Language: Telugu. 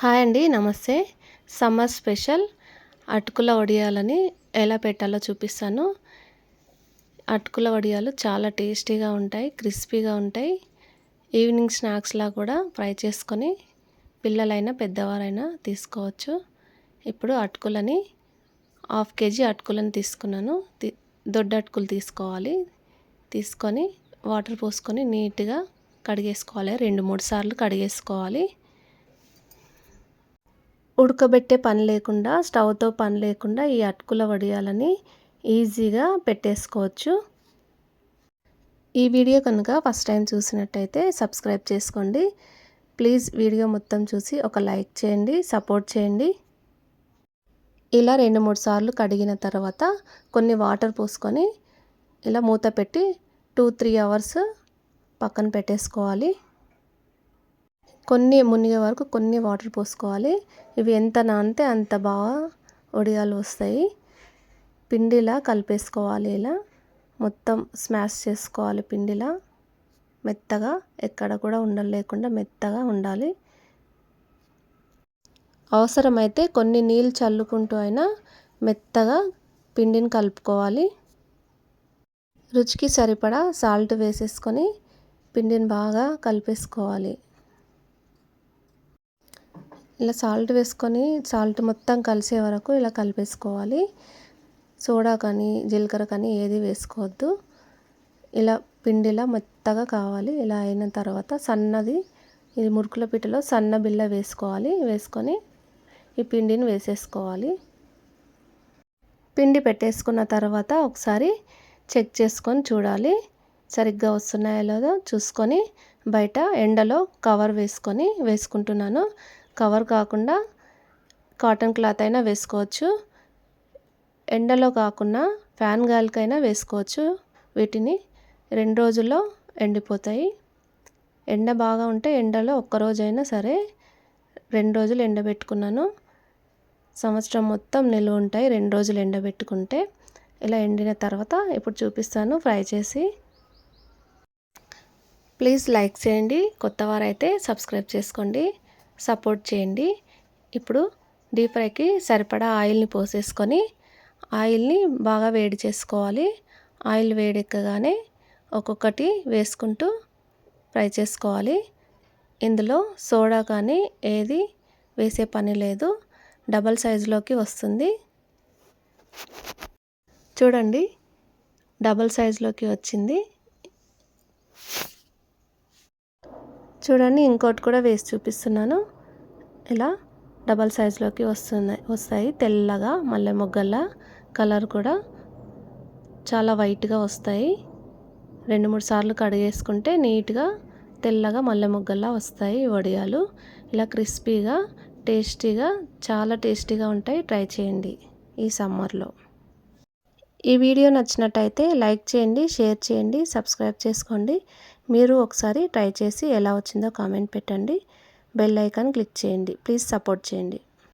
హాయ్ అండి నమస్తే. సమ్మర్ స్పెషల్ అటుకుల వడియాలని ఎలా పెట్టాలో చూపిస్తాను. అటుకుల వడియాలు చాలా టేస్టీగా ఉంటాయి క్రిస్పీగా ఉంటాయి. ఈవినింగ్ స్నాక్స్లా కూడా ఫ్రై చేసుకొని పిల్లలైనా పెద్దవారైనా తీసుకోవచ్చు. ఇప్పుడు అటుకులని హాఫ్ కేజీ అటుకులను తీసుకున్నాను. దొడ్డ అటుకులు తీసుకోవాలి. తీసుకొని వాటర్ పోసుకొని నీట్గా కడిగేసుకోవాలి. రెండు మూడు సార్లు కడిగేసుకోవాలి. ఉడకబెట్టే పని లేకుండా స్టవ్తో పని లేకుండా ఈ అటుకుల వడియాలని ఈజీగా పెట్టేసుకోవచ్చు. ఈ వీడియో కనుక ఫస్ట్ టైం చూసినట్టయితే సబ్స్క్రైబ్ చేసుకోండి. ప్లీజ్ వీడియో మొత్తం చూసి ఒక లైక్ చేయండి సపోర్ట్ చేయండి. ఇలా రెండు మూడు సార్లు కడిగిన తర్వాత కొన్ని వాటర్ పోసుకొని ఇలా మూత పెట్టి టూ త్రీ అవర్స్ పక్కన పెట్టేసుకోవాలి. కొన్ని మునిగే వరకు కొన్ని వాటర్ పోసుకోవాలి. ఇవి ఎంత నానితే అంత బాగా ఒడియాలు వస్తాయి. పిండిలా కలిపేసుకోవాలి ఇలా. మొత్తం స్మాష్ చేసుకోవాలి పిండిలా. మెత్తగా ఎక్కడ కూడా ఉండలేకుండా మెత్తగా ఉండాలి. అవసరమైతే కొన్ని నీళ్ళు చల్లుకుంటూ అయినా మెత్తగా పిండిని కలుపుకోవాలి. రుచికి సరిపడా సాల్ట్ వేసేసుకొని పిండిని బాగా కలిపేసుకోవాలి. ఇలా సాల్ట్ వేసుకొని సాల్ట్ మొత్తం కలిసే వరకు ఇలా కలిపేసుకోవాలి. సోడా కానీ జీలకర్ర కానీ ఏది వేసుకోవద్దు. ఇలా పిండిలా మెత్తగా కావాలి. ఇలా అయిన తర్వాత సన్నది ఇది మురుకుల పిట్టలో సన్న బిల్ల వేసుకోవాలి. వేసుకొని ఈ పిండిని వేసేసుకోవాలి. పిండి పెట్టేసుకున్న తర్వాత ఒకసారి చెక్ చేసుకొని చూడాలి. సరిగ్గా వస్తున్నాయో లేదో చూసుకొని బయట ఎండలో కవర్ వేసుకొని వేసుకుంటున్నాను. కవర్ కాకుండా కాటన్ క్లాత్ అయినా వేసుకోవచ్చు. ఎండలో కాకుండా ఫ్యాన్ గాలికైనా వేసుకోవచ్చు. వీటిని రెండు రోజుల్లో ఎండిపోతాయి. ఎండ బాగా ఉంటే ఎండలో ఒక్కరోజైనా సరే రెండు రోజులు ఎండబెట్టుకున్నాను. సంవత్సరం మొత్తం నిల్వ ఉంటాయి రెండు రోజులు ఎండబెట్టుకుంటే. ఇలా ఎండిన తర్వాత ఇప్పుడు చూపిస్తాను ఫ్రై చేసి. ప్లీజ్ లైక్ చేయండి. కొత్త వారైతే సబ్స్క్రైబ్ చేసుకోండి. సపోర్ట్ చేయండి. ఇప్పుడు డీప్ ఫ్రైకి సరిపడా ఆయిల్ని పోసేసుకొని ఆయిల్ని బాగా వేడి చేసుకోవాలి. ఆయిల్ వేడెక్కగానే ఒక్కొక్కటి వేసుకుంటూ ఫ్రై చేసుకోవాలి. ఇందులో సోడా కానీ ఏది వేసే పని లేదు. డబల్ సైజులోకి వస్తుంది. చూడండి డబల్ సైజులోకి వచ్చింది. చూడండి ఇంకోటి కూడా వేసి చూపిస్తున్నాను. ఇలా డబల్ సైజులోకి వస్తున్నాయి వస్తాయి. తెల్లగా మల్లె మొగ్గల కలర్ కూడా చాలా వైట్గా వస్తాయి. రెండు మూడు సార్లు కడిగేసుకుంటే నీట్గా తెల్లగా మల్లె మొగ్గల్లా వస్తాయి వడియాలు. ఇలా క్రిస్పీగా టేస్టీగా చాలా టేస్టీగా ఉంటాయి. ట్రై చేయండి ఈ సమ్మర్లో. ఈ వీడియో నచ్చినట్టయితే లైక్ చేయండి షేర్ చేయండి సబ్స్క్రైబ్ చేసుకోండి. మీరు ఒకసారి ట్రై చేసి ఎలా వచ్చిందో కామెంట్ పెట్టండి. బెల్ ఐకాన్ క్లిక్ చేయండి. ప్లీజ్ సపోర్ట్ చేయండి.